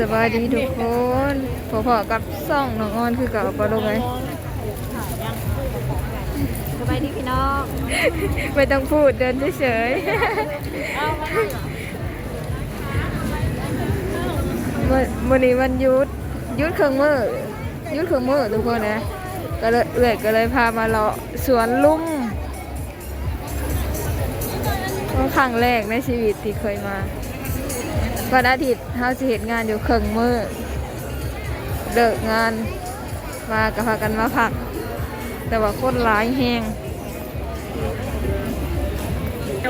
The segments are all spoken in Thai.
สบายดีทุกคนพอๆกับซ่องน้องออนคือกับปลาลงไงสบายดีพี่น้องไม่ต้องพูดเดินเฉยๆมื่อมื่อนี้วันหยุดหยุดเครื่องมือหยุดเครื่องมือทุกคนนะก็เลยเอื่อยก็เลยพามาเลาะสวนลุมครั้งแรกในชีวิตที่เคยมา วันอาทิตย์เฮาสิเห็นงานอยู่เครื่องมือเลิกงานมาก็พากันมาพัก แต่ว่าคนหลายแหง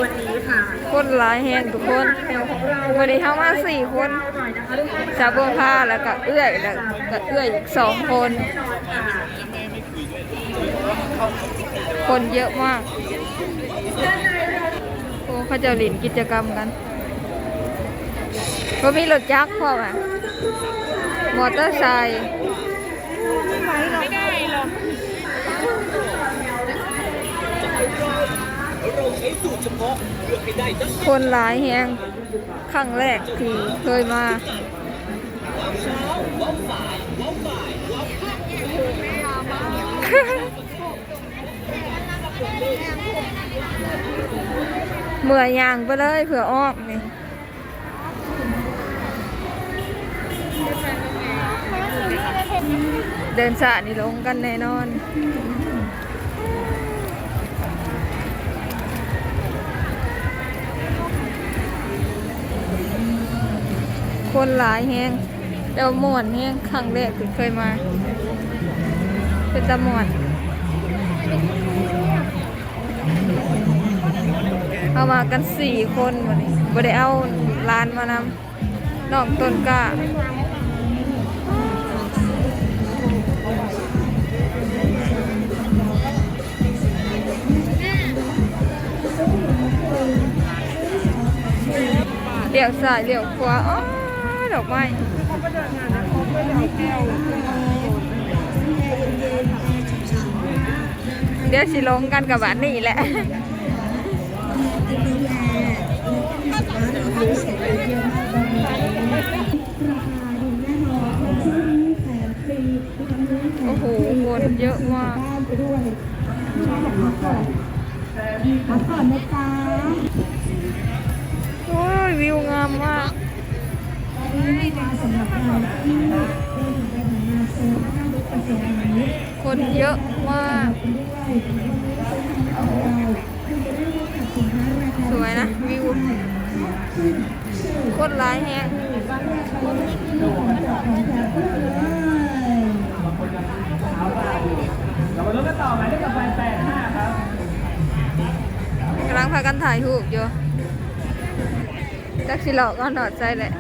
วันนี้ค่ะคนหลายแหงทุกคนวันนี้เข้ามาสี่คนหน่อยนะคะทุกคนชาวบัวผ้าแล้วก็เอื้อยแล้วก็เอื้อยอีกสองคนแน่นอนค่ะคนเยอะมากโอ้เขาเจะหลินกิจกรรมกัน ก็มีรถจักรพ่ออะมอเตอร์ไซค์คนหลายแหงครั้งแรกที่เคยมาเมื่อยยางไปเลยเผื่อออก เดินสะนี่ลงกันแน่นอนคนหลายแฮงเดี๋ยวม่วนแฮงครั้งแรกที่เคยมา เป็นตะม่วนเอามากันสี่คนวันนี้บ่ได้เอาร้านมานำน้องต้นกล้า ลี้ยวซ้ายเลี้ยวขวาอ๋อดอกไม้เดี๋ยวสิลงกันกับบ้านนี่แหละโอ้โหคนเยอะมากพักก่อนนะจ๊ะ โอ้ยวิวงามมากคนเยอะมาก สวยนะวิวคนร้ายแฮงกำลังพากันถ่ายรูปอยู่ จักสิหลอกก็หนอดใจแหละ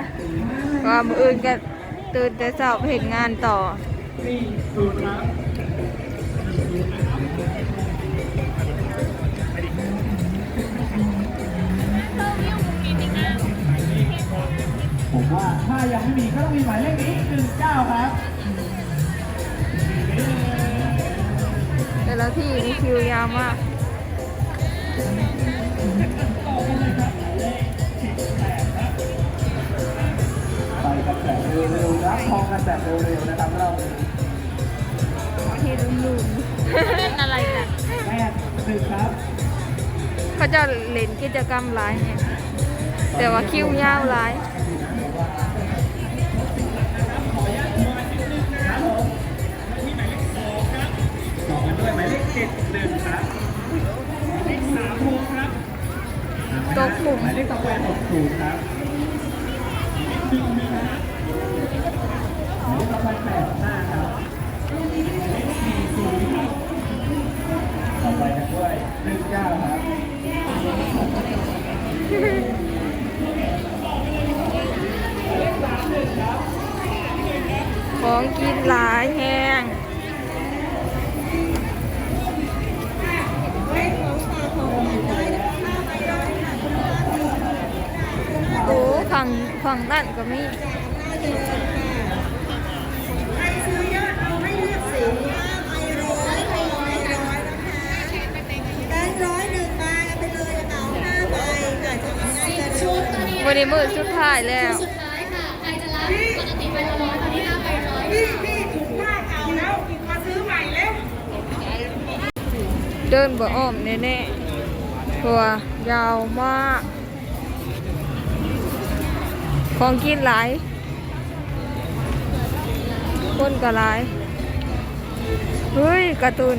ว่ามืออื่นก็ตื่นแต่เช้าไปเห็นงานต่อผมว่าถ้ายังไม่มีก็ต้องมีหมายเลขนี้หนึ่งเก้าครับ แต่ละที่นี่คิวยาวมาก กันแบบเร็วๆนะครับเราที่ลุ่มเล่นอะไรกันแม่หนึ่งครับๆเขาจะเล่นกิจกรรมหลายเนี่ยแต่ว่าคิวยาวหลายต่อกันด้วยหมายเลขเจ็ดหนึ่งครับเลขสามหกครับตกกลุ่มหมายเลขต่อไปหกศูนย์ครับ นมือสุดท้ายแล้ว สุดท้ายค่ะ ใครจะรับปกติไปร้อยตนนี้ห้ไปร้อยพี่ถุงผ้าเก่าแล้วมาซื้อใหม่แล้ว เดินบ่อ้อมแน่ๆตัวยาวมาก ของกินหลาย คนก็หลาย เฮ้ยกระตูน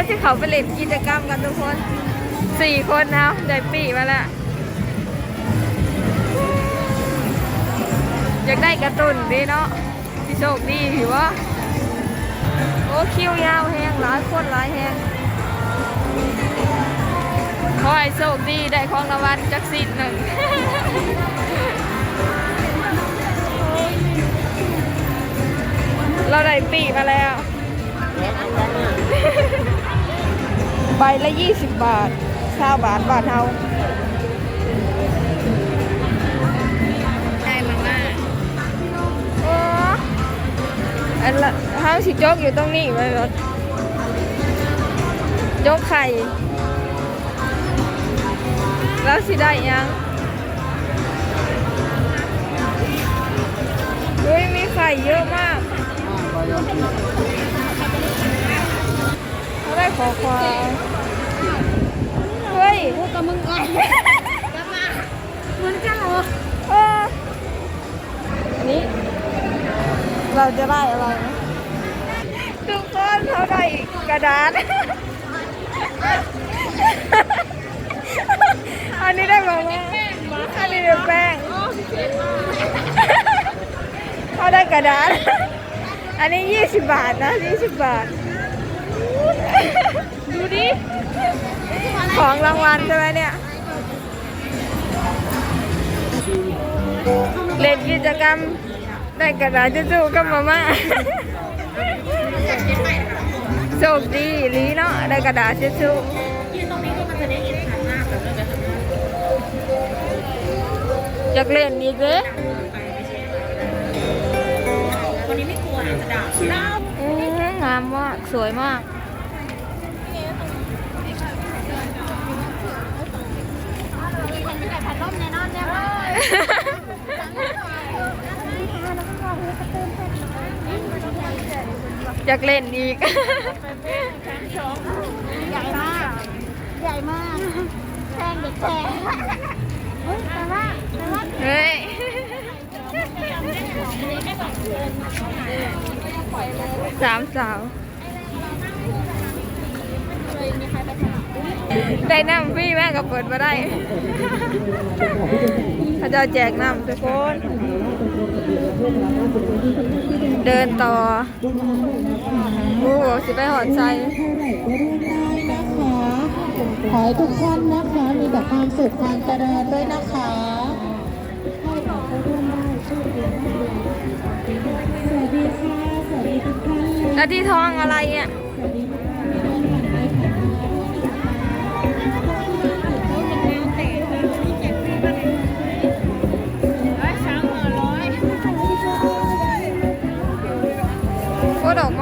แล้วที่เขาไปเล่นกิจกรรมกันทุกคนสี่คนนะได้ปีมาแล้วอยากได้กระตุนดีเนาะที่โชคดีผิวว่าโอ้คิวยาวแหงหลายคนหลายแหงขอให้โชคดีได้ของรางวัลจักสิทธิ์หนึ่งเราได้ปีมาแล้ว ใบละ20บาท9บาทบาทเฮาได้มาม่าโอ้อันละเฮาสิจกอยู่ตรงนี้ไว้รถจกไข่ แล้วสิได้ยังเฮ้ยมีไข่เยอะมากเขาได้ขอควาย เฮ้ยพูดกับมึงก่อนจะมาเหมือนกันเหรอเอออันนี้ เราจะได้อะไรนะทุกคนเขาได้กระดาษ อันนี้ได้บอกว่าอันนี้เป็นแป้งเขาได้กระดาษ อันนี้ 20 บาทนะ 20 บาท ดูดิ ของรางวัลใช่ไหมเนี่ย เล่นกิจกรรมได้กระดาษจะสู้กับมาม่าโชคดีลีเนาะได้กระดาษจะสู้อยากเล่นอีกเลยวันนี้ไม่กลัวนะจะด่าเราอืมงามมาก สวยมาก ไม่ได้พัดลมแน่นอนแน่เลย อยากเล่นอีก ใหญ่มาก ใหญ่มากแพงเด็กแพงเฮ้ยแต่ว่าแต่ว่าเฮ้ยสามสาว ได้น้ำพี่แม่ก็เปิดมาได้เขาจะแจกน้ำทุกคน เดินต่อโอ้โหสิไปหอดใจเท่าไหร่ก็ร่วมได้นะคะขอให้ทุกท่านนะคะ มีแต่ความสุขความเจริญด้วยนะคะให้ขอเข้าร่วมได้ช่วยกันสวัสดีค่ะสวัสดีทุกท่านเลยแล้วที่ท้องอะไรอะส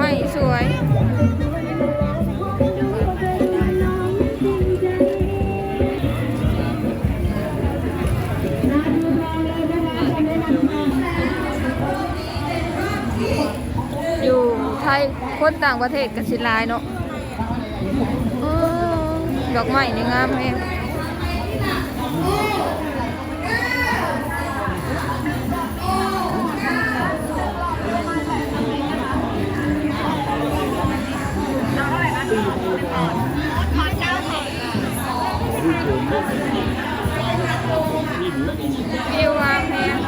ม้สวยอยู่ไทยคนต่างประเทศกับสิลายเนาะดอกไม้นี่งามแฮง วิวงามแฮง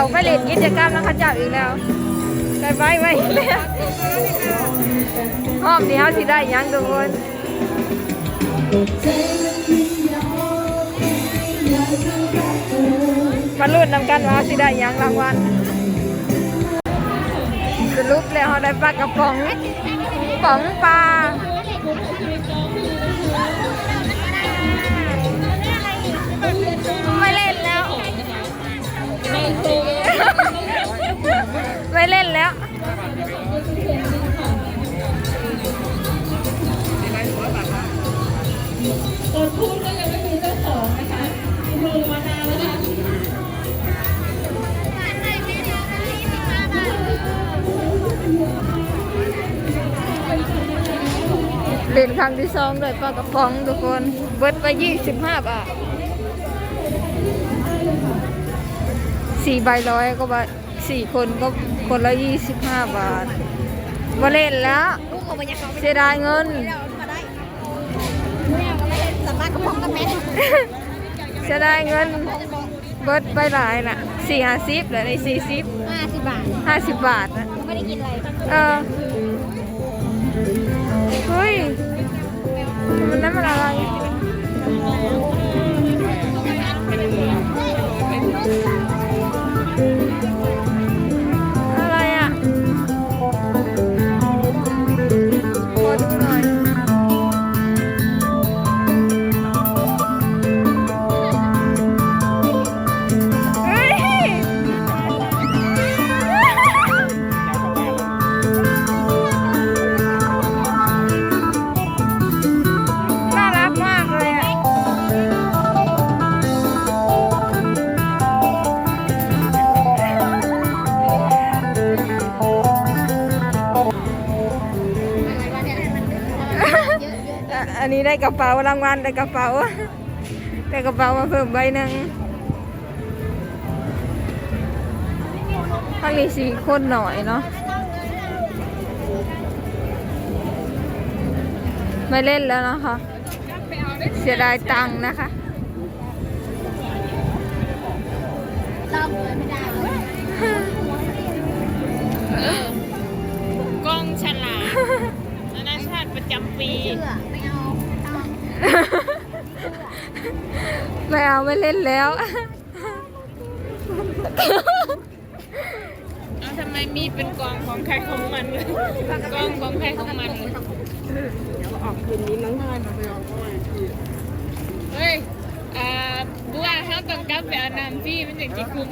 าไปเล่นกิจกรรมแล้วเขาจับอีกแล้วไปไปไปแล้วห้อมนี้เขาสิได้ยังทุกคนมาลุ้นนำกันว่าสิได้ยังรางวัลสรุปแล้วเขาได้ปลากระป๋องป๋องปลาไม่เล่นแล้ว ไม่เล่นแล้ว ตัวพูดก็ยังไม่มีเจ้าของนะคะมือมานานแล้วนะเล่นครั้งที่สองเลยปลากระป๋องทุกคน เบิดไป 25 บาท สี่ใบร้อยก็บาทสี่คนก็คนละยี่สิบห้าบาทมาเล่นแล้วเสียดายเงินสามารถกระป๋องกับแม่เสียดายเงินเบิดไปหลายน่ะสี่ห้าสิบเหลือในสี่สิบห้าสิบบาทห้าสิบบาทนะไม่ได้กินอะไรเออเฮ้ยมันนั่นมันอะไรอะไร อันนี้ได้กระเป๋ารางวัลได้กระเป๋าได้กระเป๋ามาเพิ่มใบหนึ่งถ้ามีสี่คนหน่อยเนาะไม่เล่นแล้วนะคะ เสียดายตังค์นะคะต้อมเลยไม่ได้เลยกล้องฉลามนานาชาติประจำปี ไม่เอาเอาไม่เอาไม่เล่นแล้วเอาทำไมมีเป็นกองของใครของมันเลยกองของใครของมันเลยออกคืนนี้มั้งเฮ้ยอ่าบัวเขาต้องกลับไปเอาน้ำพี่มันถึงจะคุ้ม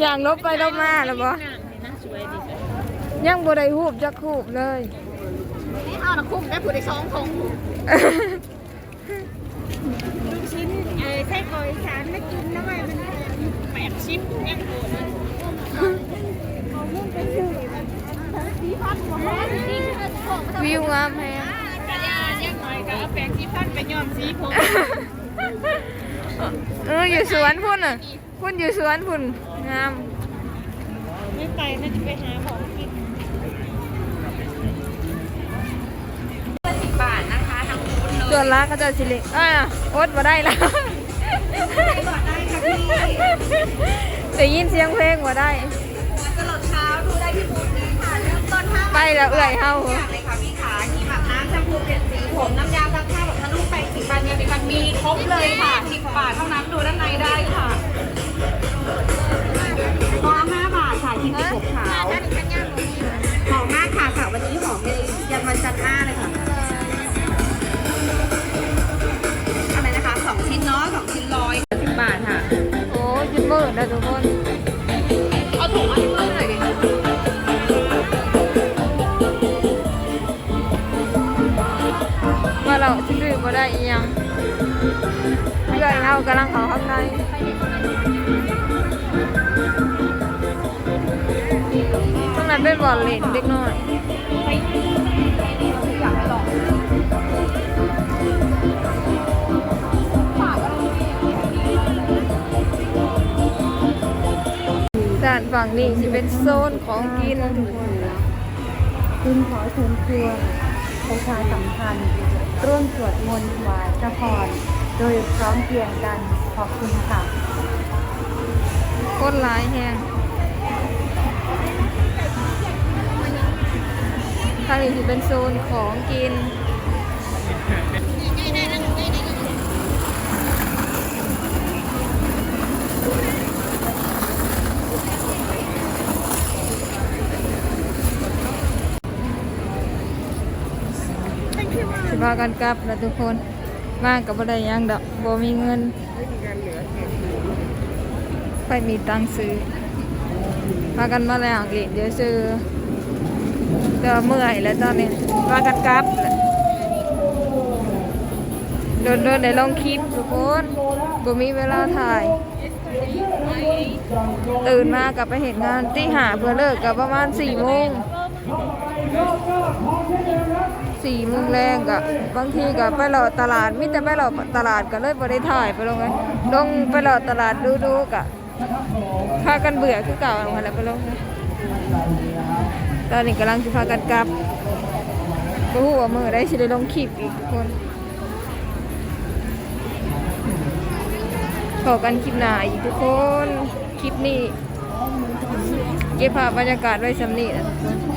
อย่างลบไปลบมาแล้วบ่น้ำนี่น่าสวยดีจ้ะยังบ่ได้หูบจักหูบเลย ไม่เอาหนักคุ้มได้ผู้ได้สองทงลูกชิ้นเอ้ไส้กรอกอีสานไม่กินนะเว้ยมันแปดชิ้นยังโหดเลยวิวงามแฮงกระยายังหน่อยก็เอาแปรงที่พันไปย้อมสีผมเอออยู่สวนพุ่นอะพุ่นอยู่สวนพุ่นงาม ไม่ไปน่าจะไปหาหม ส่วนร้านก็จะสิเล็กอ่าโอ๊ตมาได้แล้วได้ยินเสียงเพลงมาได้ตลอดเช้าดูได้ที่บูธนี้ค่ะเริ่มต้นห้าไปแล้วเอื่อยเฮาอย่างเลยค่ะพี่ขาที่แบบน้ำแชมพูเปลี่ยนสีผมน้ำยาซักผ้าแบบทะลุแปรงสีฟันยาสีฟันมีครบเลยค่ะสิบบาทเท่านั้นดูด้านในได้ค่ะตัวละห้าบาทค่ะชิ้นสีผมขาวหอมมากค่ะค่ะวันนี้หอมเลยยันวันจันทร์หน้าเลยค่ะ จะเบิดนะทุกคน เอาถุงมาให้เพิ่มหน่อยดิว่าเราที่ลืมมาได้อีหยังเพื่อนเฮากำลังเขาข้างในข้างในเป็นบอนเล่นเด็กน้อย ด้านฝั่งนี้จะเป็นโซนของกินทุกคนจึงขอเชิญชวนประชาสัมพันธ์ร่วมสวดมนต์ถวายพระพรโดยพร้อมเพรียงกันขอบคุณค่ะก้นหลายแหงทางนี้จะเป็นโซนของกินากันกลับนะทุกคนมากกับบ่ได้หยังดอกบ่มีเงินไปมีตังค์ซื้อพากันมาแล้วกินเดี๋ยวซื้อเดี๋ยวเมื่อยแล้วตอนนี้พากันกลับเดินเดินในลองคลิปทุกคนบ่มีเวลาถ่าย ตื่นมากับไปเห็นงานที่หาเพื่อเลิกกับประมาณสี่โมง สี่โมงแรงกับบางทีกับไปหลอตลาดมิแต่ไปหลอตลาดก็เลยบ่ได้ถ่ายไปลงไงลงไปหลอตลาดดูดูๆกะพากันเบื่อคือเก่าอาแล้วไปลงตอนนี้กำลังจะพากันกลับก็หัวมือได้สิได้ลงคลิปอีกทุกคนขอกันคลิปหน้าอีกทุกคนคลิปนี้ เก็บภาพบรรยากาศไว้สำนีนะทุกคน